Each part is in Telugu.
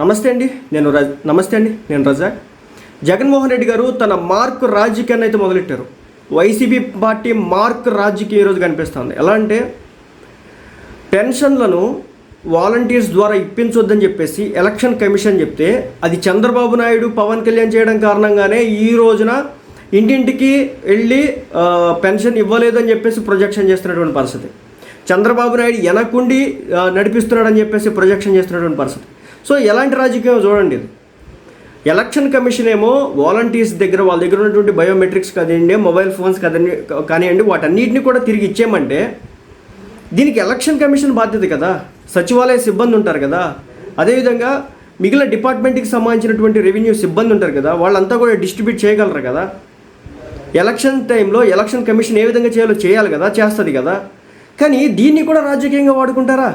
నమస్తే అండి నేను రజ్ నమస్తే అండి నేను రజాక్. జగన్మోహన్ రెడ్డి గారు తన మార్క్ రాజకీయాన్ని అయితే మొదలెట్టారు. వైసీపీ పార్టీ మార్క్ రాజకీయం ఈరోజు కనిపిస్తుంది. ఎలా అంటే పెన్షన్లను వాలంటీర్స్ ద్వారా ఇప్పించొద్దని చెప్పేసి ఎలక్షన్ కమిషన్ చెప్తే అది చంద్రబాబు నాయుడు పవన్ కళ్యాణ్ చేయడం కారణంగానే ఈ రోజున ఇంటింటికి వెళ్ళి పెన్షన్ ఇవ్వలేదని చెప్పేసి ప్రొజెక్షన్ చేస్తున్నటువంటి పరిస్థితి. చంద్రబాబు నాయుడు వెనకుండి నడిపిస్తున్నాడని చెప్పేసి ప్రొజెక్షన్ చేస్తున్నటువంటి పరిస్థితి. సో ఎలాంటి రాజకీయం చూడండి. ఇది ఎలక్షన్ కమిషన్ ఏమో వాలంటీర్స్ దగ్గర వాళ్ళ దగ్గర ఉన్నటువంటి బయోమెట్రిక్స్ కదండి మొబైల్ ఫోన్స్ కదండి కానివ్వండి వాటన్నిటిని కూడా తిరిగి ఇచ్చేయమంటే దీనికి ఎలక్షన్ కమిషన్ బాధ్యత కదా. సచివాలయ సిబ్బంది ఉంటారు కదా. అదేవిధంగా మిగిలిన డిపార్ట్మెంట్కి సంబంధించినటువంటి రెవెన్యూ సిబ్బంది ఉంటారు కదా. వాళ్ళంతా కూడా డిస్ట్రిబ్యూట్ చేయగలరు కదా. ఎలక్షన్ టైంలో ఎలక్షన్ కమిషన్ ఏ విధంగా చేయాలో చేయాలి కదా చేస్తుంది కదా. కానీ దీన్ని కూడా రాజకీయంగా వాడుకుంటారా?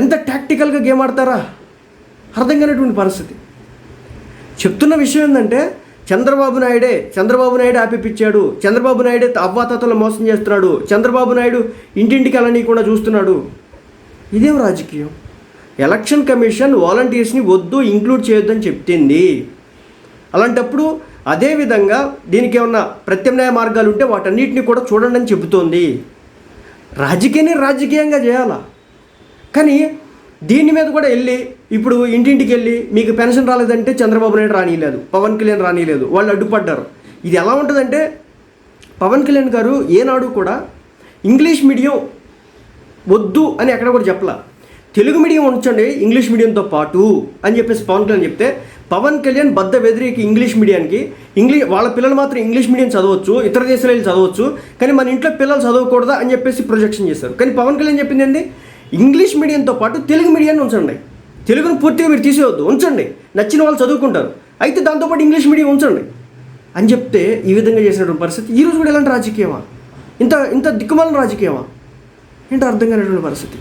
ఎంత టాక్టికల్గా గేమ్ ఆడతారా? అర్థం కానటువంటి పరిస్థితి. చెప్తున్న విషయం ఏంటంటే చంద్రబాబు నాయుడే చంద్రబాబు నాయుడు ఆపిపించాడు చంద్రబాబు నాయుడే అవ్వాతాతలు మోసం చేస్తున్నాడు చంద్రబాబు నాయుడు ఇంటింటికి వెళ్ళనీయకుండా కూడా చూస్తున్నాడు. ఇదేం రాజకీయం? ఎలక్షన్ కమిషన్ వాలంటీర్స్ని వద్దు ఇంక్లూడ్ చేయొద్దని చెప్తుంది. అలాంటప్పుడు అదేవిధంగా దీనికి ఏమన్నా ప్రత్యామ్నాయ మార్గాలు ఉంటే వాటన్నిటిని కూడా చూడండి అని చెబుతోంది. రాజకీయాన్ని రాజకీయంగా చేయాలా? కానీ దీని మీద కూడా వెళ్ళి ఇప్పుడు ఇంటింటికి వెళ్ళి మీకు పెన్షన్ రాలేదంటే చంద్రబాబు నాయుడు రానియలేదు పవన్ కళ్యాణ్ రానియలేదు వాళ్ళు అడ్డుపడ్డారు. ఇది ఎలా ఉంటుందంటే పవన్ కళ్యాణ్ గారు ఏనాడు కూడా ఇంగ్లీష్ మీడియం వద్దు అని ఎక్కడ కూడా చెప్పలా. తెలుగు మీడియం ఉంచండి ఇంగ్లీష్ మీడియంతో పాటు అని చెప్పేసి పవన్ కళ్యాణ్ చెప్తే పవన్ కళ్యాణ్ బద్ద వెదిరికి ఇంగ్లీష్ మీడియానికి ఇంగ్లీష్ వాళ్ళ పిల్లలు మాత్రం ఇంగ్లీష్ మీడియం చదవచ్చు ఇతర దేశాలు వెళ్ళి చదవచ్చు కానీ మన ఇంట్లో పిల్లలు చదవకూడదా అని చెప్పేసి ప్రొజెక్షన్ చేశారు. కానీ పవన్ కళ్యాణ్ చెప్పింది ఏంటి ఇంగ్లీష్ మీడియంతో పాటు తెలుగు మీడియాన్ని ఉంచండి. తెలుగును పూర్తిగా మీరు తీసేయొద్దు. ఉంచండి. నచ్చిన వాళ్ళు చదువుకుంటారు. అయితే దాంతోపాటు ఇంగ్లీష్ మీడియం ఉంచండి. అని చెప్తే ఈ విధంగా చేసినటువంటి పరిస్థితి. ఈ రోజు కూడా ఎలాంటి రాజకీయమా? ఇంత ఇంత దిక్కుమాలిన రాజకీయమా? ఏంటో అర్థం కానటువంటి పరిస్థితి.